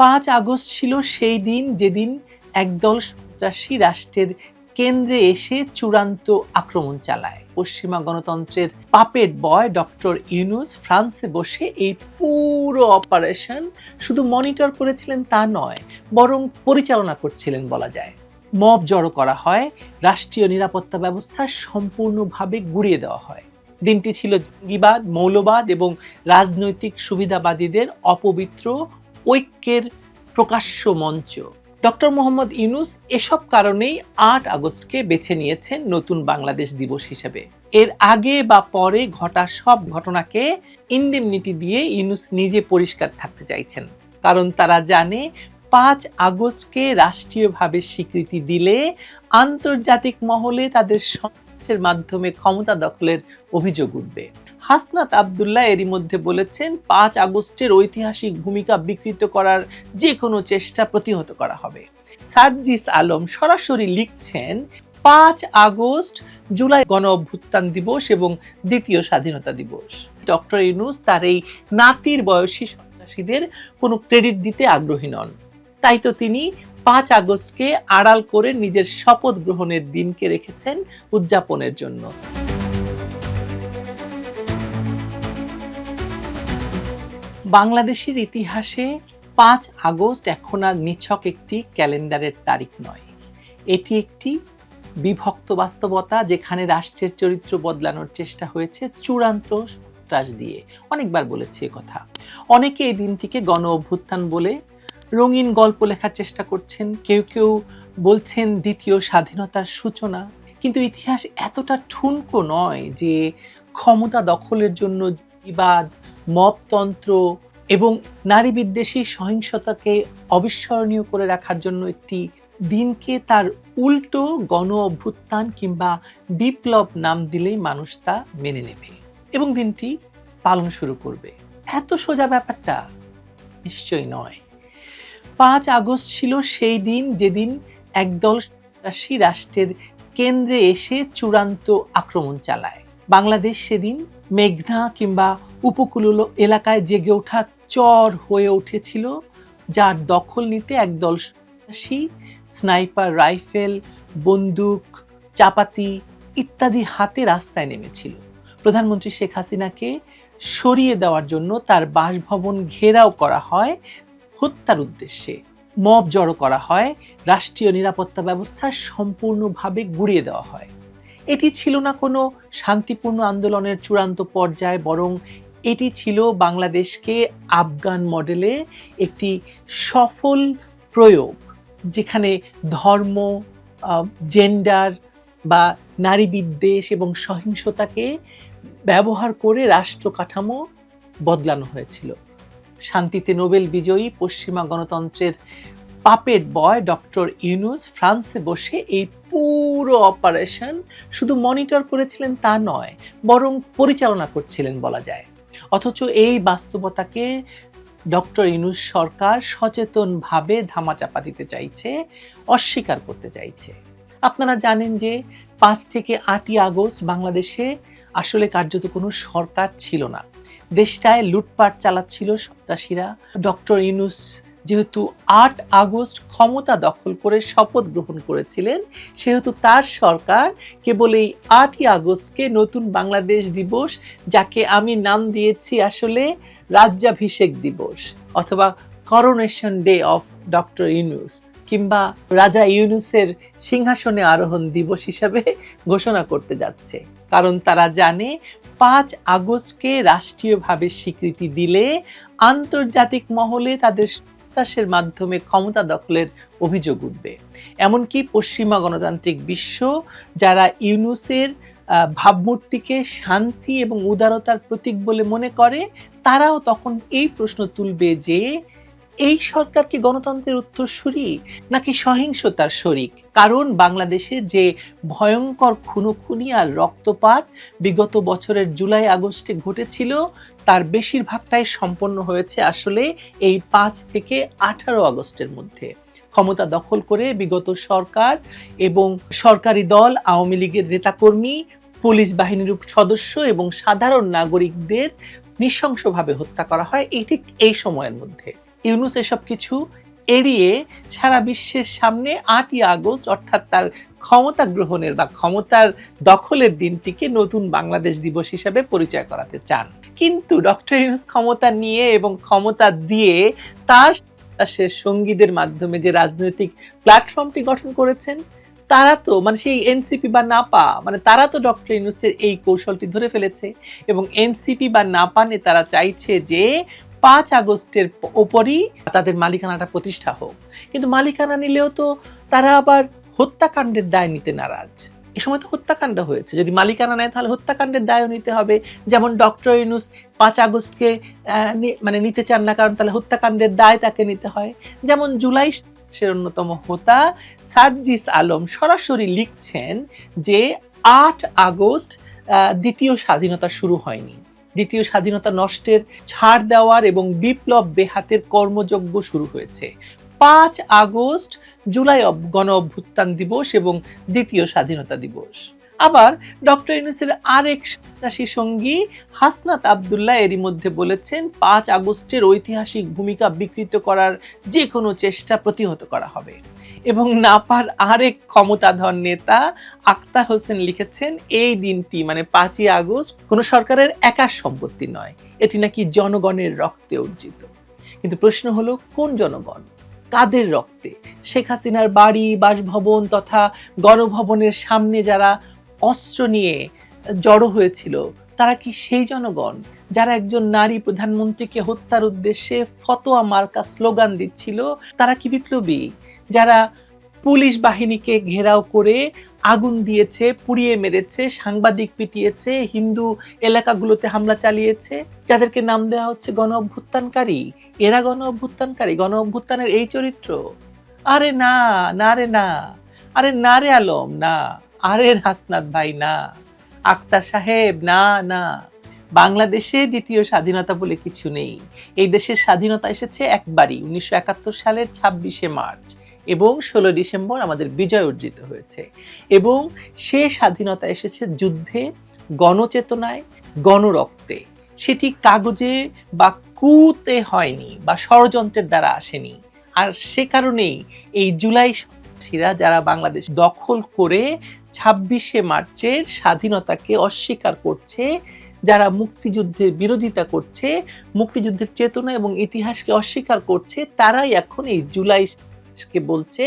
পাঁচ আগস্ট ছিল সেই দিন যেদিন একদল সন্ত্রাসী রাষ্ট্রের কেন্দ্রে এসে চূড়ান্ত আক্রমণ চালায়। পশ্চিমা গণতন্ত্রের পাপেট বয় ডক্টর ইউনুস ফ্রান্সে বসে এই পুরো অপারেশন শুধু মনিটর করেছিলেন তা নয়, বরং পরিচালনা করছিলেন বলা যায়। মব জড়ো করা হয়, রাষ্ট্রীয় নিরাপত্তা ব্যবস্থা সম্পূর্ণভাবে গুড়িয়ে দেওয়া হয়। দিনটি ছিল জঙ্গিবাদ, মৌলবাদ এবং রাজনৈতিক সুবিধাবাদীদের অপবিত্র ঐক্যের প্রকাশ্য মঞ্চ। ডক্টর মোহাম্মদ ইউনুস এসব কারণেই আট আগস্টকে বেছে নিয়েছেন নতুন বাংলাদেশ দিবস হিসেবে। এর আগে বা পরে ঘটা সব ঘটনাকে ইন্ডেমনিটি দিয়ে ইউনুস নিজে পরিষ্কার থাকতে চাইছেন। কারণ তারা জানে, পাঁচ আগস্টকে রাষ্ট্রীয়ভাবে স্বীকৃতি দিলে আন্তর্জাতিক মহলে তাদের সন্ত্রাসের মাধ্যমে ক্ষমতা দখলের অভিযোগ উঠবে। হাসনাত আবদুল্লাহ এরই মধ্যে বলেছেন, পাঁচ আগস্টের ঐতিহাসিক ভূমিকা বিকৃত করার যে কোনো চেষ্টা প্রতিহত করা হবে। সার্জিস আলম সরাসরি লিখছেন, পাঁচ আগস্ট জুলাই গণ অভ্যুত্থান দিবস এবং দ্বিতীয় স্বাধীনতা দিবস। ডক্টর ইনুস তার এই নাতির বয়সী সন্ত্রাসীদের কোনো ক্রেডিট দিতে আগ্রহী নন। তাই তো তিনি পাঁচ আগস্টকে আড়াল করে নিজের শপথ গ্রহণের দিনকে রেখেছেন উদযাপনের জন্য। বাংলাদেশের ইতিহাসে পাঁচ আগস্ট এখন আর নিছক একটি ক্যালেন্ডারের তারিখ নয়। এটি একটি বিভক্ত বাস্তবতা যেখানে রাষ্ট্রের চরিত্র বদলানোর চেষ্টা হয়েছে চূড়ান্ত সন্ত্রাস দিয়ে। অনেকবার বলেছি কথা। অনেকে এই দিনটিকে গণ অভ্যুত্থান বলে রঙিন গল্প লেখার চেষ্টা করছেন, কেউ কেউ বলছেন দ্বিতীয় স্বাধীনতার সূচনা। কিন্তু ইতিহাস এতটা ঠুনকো নয় যে ক্ষমতা দখলের জন্য বিবাদ মপতন্ত্র এবং নারী বিদ্বেষী সহিংসতাকে অবিস্মরণীয় করে রাখার জন্য একটি দিনকে তার উল্টো গণ অভ্যুত্থান কিংবা বিপ্লব নাম দিলেই মানুষ তা মেনে নেবে এবং দিনটি পালন শুরু করবে। এত সোজা ব্যাপারটা নিশ্চয় নয়। পাঁচ আগস্ট ছিল সেই দিন যেদিন একদল সন্ত্রাসী রাষ্ট্রের কেন্দ্রে এসে চূড়ান্ত আক্রমণ চালায়। বাংলাদেশ সেদিন মেঘনা কিংবা উপকূল এলাকায় জেগে ওঠা চর হয়ে উঠেছিল, যার দখল নিতে একদল স্নাইপার রাইফেল, বন্দুক, চাপাতি ইত্যাদি হাতে রাস্তায় নেমেছিল। প্রধানমন্ত্রী শেখ হাসিনাকে সরিয়ে দেওয়ার জন্য তার বাসভবন ঘেরাও করা হয় হত্যার উদ্দেশ্যে। মব জড়ো করা হয়, রাষ্ট্রীয় নিরাপত্তা ব্যবস্থা সম্পূর্ণভাবে গুড়িয়ে দেওয়া হয়। এটি ছিল না কোনো শান্তিপূর্ণ আন্দোলনের চূড়ান্ত পর্যায়ে, বরং এটি ছিল বাংলাদেশকে আফগান মডেলে একটি সফল প্রয়োগ, যেখানে ধর্ম জেন্ডার বা নারী বিদ্বেষ এবং সহিংসতাকে ব্যবহার করে রাষ্ট্র কাঠামো বদলানো হয়েছিল। শান্তিতে নোবেল বিজয়ী পশ্চিমা গণতন্ত্রের পাপেট বয় ডক্টর ইউনুস ফ্রান্সে বসে এই পুরো অপারেশন শুধু মনিটর করেছিলেন তা নয়, বরং পরিচালনা করছিলেন বলা যায়। অথচ এই বাস্তবতাকে ডক্টর ইনুস সরকার সচেতনভাবে ধামাচাপা দিতে চাইছে, অস্বীকার করতে চাইছে। আপনারা জানেন যে পাঁচ থেকে আটই আগস্ট বাংলাদেশে আসলে কার্যত কোনো সরকার ছিল না। দেশটায় লুটপাট চালাচ্ছিল সন্ত্রাসীরা। ডক্টর ইউনুস যেহেতু আট আগস্ট ক্ষমতা দখল করে শপথ গ্রহণ করেছিলেন, সেহেতু তার সরকার কেবল এই আটই আগস্টকে নতুন বাংলাদেশ দিবস, যাকে আমি নাম দিয়েছি আসলে রাজ্যাভিষেক দিবস অথবা coronation day of doctor Yunus কিংবা রাজা ইউনুসের সিংহাসনে আরোহণ দিবস হিসাবে ঘোষণা করতে যাচ্ছে। কারণ তারা জানে, পাঁচ আগস্টকে রাষ্ট্রীয়ভাবে স্বীকৃতি দিলে আন্তর্জাতিক মহলে তাদের সন্ত্রাসের মাধ্যমে ক্ষমতা দখলের অভিযোগ উঠবে। এমনকি পশ্চিমা গণতান্ত্রিক বিশ্ব, যারা ইউনুসের ভাবমূর্তিকে শান্তি এবং উদারতার প্রতীক বলে মনে করে, তারাও তখন এই প্রশ্ন তুলবে যে এই সরকার কি গণতন্ত্রের উত্তরসূরি নাকি সহিংসতার শরিক? কারণ বাংলাদেশে যে ভয়ঙ্কর খুনোখুনি আর রক্তপাত বিগত বছরের জুলাই আগস্টে ঘটেছিল, তার বেশিরভাগটাই সম্পন্ন হয়েছে আসলে এই পাঁচ থেকে আঠারো আগস্টের মধ্যে। ক্ষমতা দখল করে বিগত সরকার এবং সরকারি দল, আওয়ামী লীগের নেতাকর্মী, পুলিশ বাহিনীর সদস্য এবং সাধারণ নাগরিকদের নৃশংসভাবে হত্যা করা হয়। এই ঠিক এই সময়ের মধ্যে। ইউনুস এসব কিছু এড়িয়ে সারা বিশ্বের সামনে আটই আগস্ট, অর্থাৎ তার ক্ষমতা গ্রহণের বা ক্ষমতার দখলের দিনটিকে নতুন বাংলাদেশ দিবস হিসাবে পরিচয় করাতে চান। কিন্তু ডক্টর ইউনুস ক্ষমতা নিয়ে এবং ক্ষমতা দিয়ে তার সে সঙ্গীদের মাধ্যমে যে রাজনৈতিক প্ল্যাটফর্মটি গঠন করেছেন, তারা তো মানে সেই এনসিপি বা নাপা মানে তারা তো ডক্টর ইউনুসের এই কৌশলটি ধরে ফেলেছে। এবং এনসিপি বা নাপা নেতারা চাইছে যে পাঁচ আগস্টের ওপরই তাদের মালিকানাটা প্রতিষ্ঠা হোক। কিন্তু মালিকানা নিলেও তো তারা আবার হত্যাকাণ্ডের দায় নিতে নারাজ। এ সময় তো হত্যাকাণ্ড হয়েছে। যদি মালিকানা নেয় তাহলে হত্যাকাণ্ডের দায়ও নিতে হবে। যেমন ডক্টর ইউনুস পাঁচ আগস্টকে মানে নিতে চান না কারণ তাহলে হত্যাকাণ্ডের দায় তাকে নিতে হয়। যেমন জুলাই সে অন্যতম হোতা সার্জিস আলম সরাসরি লিখছেন যে আট আগস্ট দ্বিতীয় স্বাধীনতা শুরু হয়নি। দ্বিতীয় স্বাধীনতা নষ্টের ছাড় দেওয়ার এবং বিপ্লব বেহাতের কর্মযজ্ঞ শুরু হয়েছে। পাঁচ আগস্ট জুলাই গণ অভ্যুত্থান দিবস এবং দ্বিতীয় স্বাধীনতা দিবস। আবার ডক্টর ইউনুসের আরেক সন্ত্রাসী সঙ্গী হাসনাত আবদুল্লাহ এরই মধ্যে বলেছেন, পাঁচ আগস্টের ঐতিহাসিক ভূমিকা বিকৃত করার যে কোনো চেষ্টা প্রতিহত করা হবে। এবং নাপার আরেক ক্ষমতাধর নেতা আক্তার হোসেন লিখেছেন, এই দিনটি মানে পাঁচই আগস্ট কোনো সরকারের একার সম্পত্তি নয়, এটি নাকি জনগণের রক্তে অর্জিত কিন্তু প্রশ্ন হলো, কোন জনগণ? কাদের রক্তে? শেখ হাসিনার বাড়ি, বাসভবন তথা গণভবনের সামনে যারা অস্ত্র নিয়ে জড়ো হয়েছিল, তারা কি সেই জনগণ যারা একজন নারী প্রধানমন্ত্রীকে হত্যার উদ্দেশ্যে ফতোয়া মার্কা স্লোগান দিচ্ছিল? তারা কি বিপ্লবী? যারা পুলিশ বাহিনীকে ঘেরাও করে আগুন দিয়েছে, পুড়িয়ে মেরেছে, সাংবাদিক পিটিয়েছে, হিন্দু এলাকাগুলোতে হামলা চালিয়েছে? যাদেরকে নাম দেওয়া হচ্ছে গণ অভ্যুত্থানকারী। এরা গণ অভ্যুত্থানকারী, গণ অভ্যুত্থানের এই চরিত্র? আরে না না রে না। আরে না রে আলম, না। আরে হাসনাত ভাই, না। আক্তার সাহেব, না না। বাংলাদেশে দ্বিতীয় স্বাধীনতা বলে কিছু নেই। এই দেশের স্বাধীনতা এসেছে একবারই, উনিশশো একাত্তর সালের ছাব্বিশে মার্চ এবং ষোলো ডিসেম্বর আমাদের বিজয় অর্জিত হয়েছে। এবং সে স্বাধীনতা এসেছে যুদ্ধে, গণচেতনায়, গণরক্তে। সেটি কাগজে বা কুতে হয়নি বা ষড়যন্ত্রের দ্বারা আসেনি। আর সে কারণেই এই জুলাই সন্ত্রাসীরা যারা বাংলাদেশ দখল করে ছাব্বিশে মার্চের স্বাধীনতাকে অস্বীকার করছে, যারা মুক্তিযুদ্ধের বিরোধিতা করছে, মুক্তিযুদ্ধের চেতনা এবং ইতিহাসকে অস্বীকার করছে, তারাই এখন এই জুলাই কে বলছে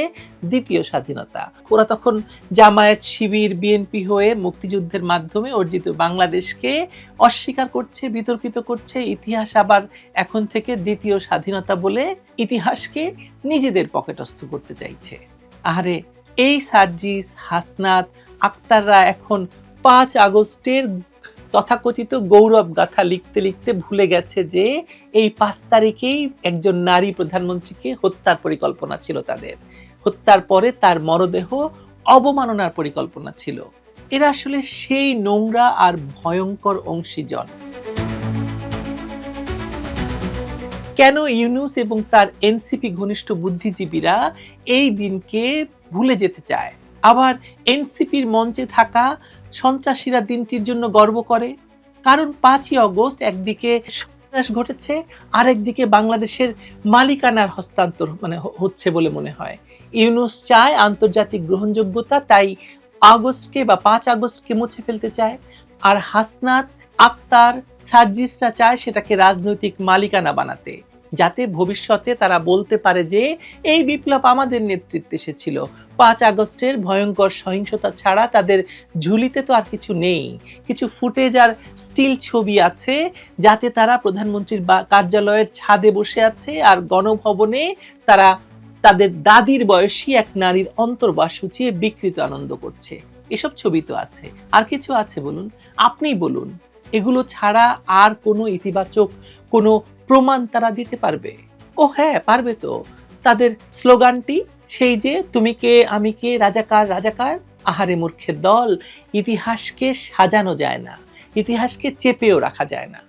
দ্বিতীয় স্বাধীনতা। ওরা তখন জামায়াত শিবির, বিএনপি হয়ে মুক্তিযুদ্ধের মাধ্যমে অর্জিত বাংলাদেশকে অস্বীকার করছে, বিতর্কিত করছে, ইতিহাস আবার এখন থেকে দ্বিতীয় স্বাধীনতা বলে ইতিহাসকে নিজেদের পকেটস্থ করতে চাইছে। আরে এই সার্জিস, হাসনাত, আক্তাররা এখন পাঁচ আগস্টের তথাকথিত গৌরব গাথা লিখতে লিখতে ভুলে গেছে যে এই পাঁচ তারিখেই একজন নারী প্রধানমন্ত্রীকে হত্যার পরিকল্পনা ছিল তাদের। হত্যার পরে তার মরদেহ অবমাননার পরিকল্পনা ছিল। এরা আসলে সেই নোংরা আর ভয়ঙ্কর অংশীজন। কেন ইউনুস এবং তার এনসিপি ঘনিষ্ঠ বুদ্ধিজীবীরা এই দিনকে ভুলে যেতে চায়? আবার এনসিপির মঞ্চে থাকা সন্ত্রাসীরা দিনটির জন্য গর্ব করে? কারণ পাঁচই অগস্ট একদিকে সন্ত্রাস ঘটেছে, আরেকদিকে বাংলাদেশের মালিকানার হস্তান্তর মানে হচ্ছে বলে মনে হয়। ইউনুস চায় আন্তর্জাতিক গ্রহণযোগ্যতা, তাই আগস্টকে বা পাঁচ আগস্টকে মুছে ফেলতে চায়। আর হাসনাত, আক্তার, সার্জিসরা চায় সেটাকে রাজনৈতিক মালিকানা বানাতে, যাতে ভবিষ্যতে তারা বলতে পারে যে, এই বিপ্লব আমাদের নেতৃত্বে এসেছিল। পাঁচ আগস্টের ভয়ঙ্কর সহিংসতা ছাড়া তাদের ঝুলিতে তো আর কিছু নেই। কিছু ফুটেজ আর স্টিল ছবি আছে, যাতে তারা প্রধানমন্ত্রীর কার্যালয়ের ছাদে বসে আছে আর গণভবনে তারা তাদের দাদির বয়সী এক নারীর অন্তর্বাস সূচিয়ে বিকৃত আনন্দ করছে। এসব ছবি তো আছে। আর কিছু আছে বলুন? আপনিই বলুন, এগুলো ছাড়া আর কোনো ইতিবাচক কোনো প্রমাণ তারা দিতে পারবে? ও হ্যাঁ পারবে তো। তাদের স্লোগানটি সেই যে, তুমি কে, আমি কে, রাজাকার রাজাকার? আহারে মূর্খের দল, ইতিহাসকে সাজানো যায় না, ইতিহাসকে চেপেও রাখা যায় না।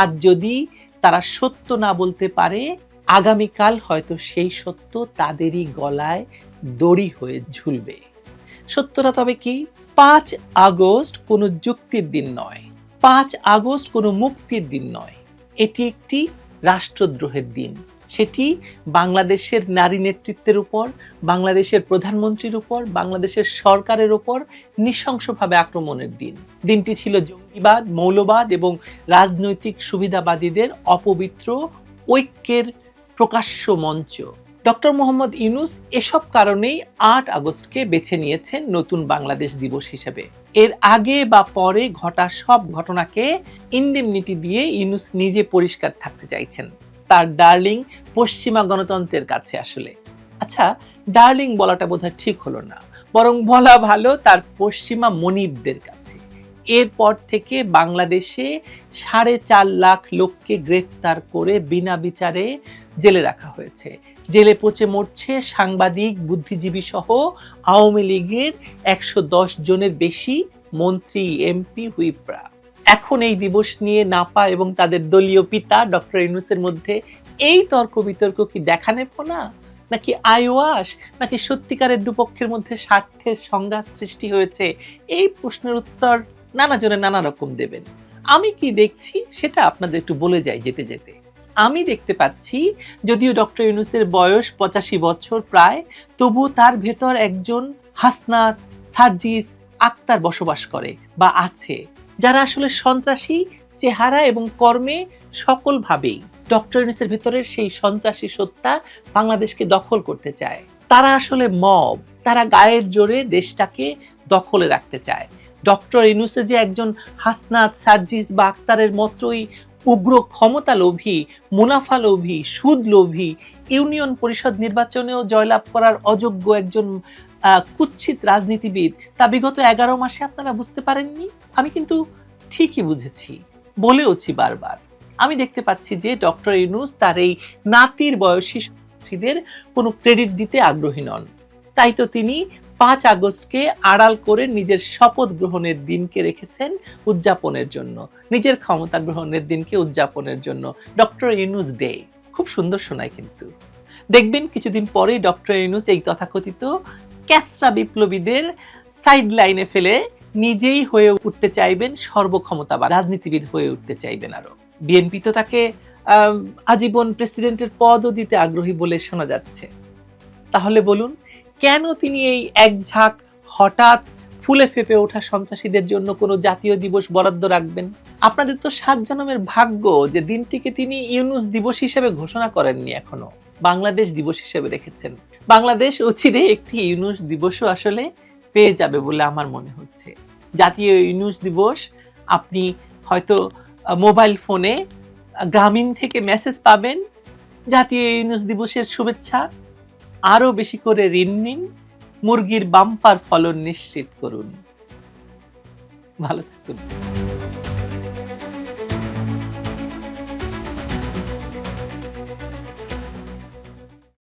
আজ যদি তারা সত্য না বলতে পারে, আগামীকাল হয়তো সেই সত্য তাদেরই গলায় দড়ি হয়ে ঝুলবে। সত্যটা তবে কি? পাঁচ আগস্ট কোনো যুক্তির দিন নয়। পাঁচ আগস্ট কোনো মুক্তির দিন নয়। এটি একটি রাষ্ট্রদ্রোহের দিন। সেটি বাংলাদেশের নারী নেতৃত্বের উপর, বাংলাদেশের প্রধানমন্ত্রীর উপর, বাংলাদেশের সরকারের উপর নৃশংসভাবে আক্রমণের দিন। দিনটি ছিল জঙ্গিবাদ, মৌলবাদ এবং রাজনৈতিক সুবিধাবাদীদের অপবিত্র ঐক্যের প্রকাশ্য মঞ্চ। ডক্টর মোহাম্মদ ইউনুস এসব কারণেই আট আগস্টকে বেছে নিয়েছেন নতুন বাংলাদেশ দিবস হিসেবে। এর আগে বা পরে ঘটা সব ঘটনাকে ইন্ডেমনিটি দিয়ে ইউনুস নিজে পরিষ্কার থাকতে চাইছেন। তার ডার্লিং পশ্চিমা গণতন্ত্রের কাছে আসলে। আচ্ছা ডার্লিং বলাটা বোধহয় ঠিক হলো না। বরং বলা ভালো তার পশ্চিমা মনিবদের কাছে। এরপর থেকে বাংলাদেশে সাড়ে চার লাখ লোককে গ্রেফতার করে বিনা বিচারে জেলে রাখা হয়েছে। জেলে পচে মরছে সাংবাদিক, বুদ্ধিজীবী সহ আওয়ামী লীগের একশো দশ জনের বেশি মন্ত্রী, এমপি, হুইপরা। এখন এই দিবস নিয়ে নাপা এবং তাদের দলীয় পিতা ডক্টর ইউনুসের মধ্যে এই তর্ক বিতর্ক কি দেখা নেব না? নাকি আইওয়াস, নাকি সত্যিকারের দুপক্ষের মধ্যে স্বার্থের সংঘাত সৃষ্টি হয়েছে? এই প্রশ্নের উত্তর নানা জনে নানা রকম দেবেন। আমি কি দেখছি সেটা আপনাদের একটু বলে যাই যেতে যেতে। আমি দেখতে পাচ্ছি, যদিও ডক্টর ইউনুসের বয়স পঁচাশি বছর প্রায় তবু তার ভেতর একজন হাসনাত, সার্জিস, আক্তার বসবাস করে বা আছে, যারা আসলে সন্ত্রাসী চেহারা এবং কর্মে সকলভাবেই। ডক্টর ইউনুসের ভেতরের সেই সন্ত্রাসী সত্তা বাংলাদেশকে দখল করতে চায়। তারা আসলে মব, তারা গায়ের জোরে দেশটাকে দখলে রাখতে চায়। ডক্টর ইউনুসে যে একজন হাসনাত, সার্জিস বা আক্তারের মতোই উগ্র ক্ষমতা লোভী মুনাফা লোভী সুদ লোভী ইউনিয়ন পরিষদ নির্বাচনেও জয়লাভ করার অযোগ্য একজন কুৎসিত রাজনীতিবিদ। তা বিগত এগারো মাসে আপনারা বুঝতে পারেননি? আমি কিন্তু ঠিকই বুঝেছি, বলেওছি বারবার। আমি দেখতে পাচ্ছি যে ডক্টর ইউনুস তার এই নাতির বয়সী কোনো ক্রেডিট দিতে আগ্রহী নন। তাই তো তিনি পাঁচ আগস্টকে আড়াল করে নিজের শপথ গ্রহণের দিনকে রেখেছেন উদযাপনের জন্য। নিজের ক্ষমতা গ্রহণের দিনকে উদযাপনের জন্য। Doctor Yunus day. খুব সুন্দর শোনায় কিন্তু। দেখবেন কিছুদিন পরেই ডক্টর ইউনুস এই তথাকথিত ক্যাসরা বিপ্লবীদের সাইড লাইনে ফেলে নিজেই হয়ে উঠতে চাইবেন সর্বক্ষমতা বা রাজনীতিবিদ হয়ে উঠতে চাইবেন আরও বিএনপি তো তাকে আজীবন প্রেসিডেন্টের পদও দিতে আগ্রহী বলে শোনা যাচ্ছে। তাহলে বলুন কেন তিনি এই এক ঝাঁক হঠাৎ ফুলে ফেপে ওঠা সন্ত্রাসীদের জন্য কোনো জাতীয় দিবস বরাদ্দ রাখবেন? আপনাদের তো সাত জনমের ভাগ্য যে দিনটিকে তিনি ইউনুস দিবস হিসেবে ঘোষণা করেননি এখনও। বাংলাদেশ দিবস হিসেবে রেখেছেন। বাংলাদেশ অচিরে একটি ইউনুস দিবসও আসলে পেয়ে যাবে বলে আমার মনে হচ্ছে। জাতীয় ইউনুস দিবস, আপনি হয়তো মোবাইল ফোনে গ্রামীণ থেকে মেসেজ পাবেন। জাতীয় ইউনুস দিবসের শুভেচ্ছা। আরও বেশি করে ঋণ নিন মুরগির বাম্পার ফলন নিশ্চিত করুন। ভালো থাকুন।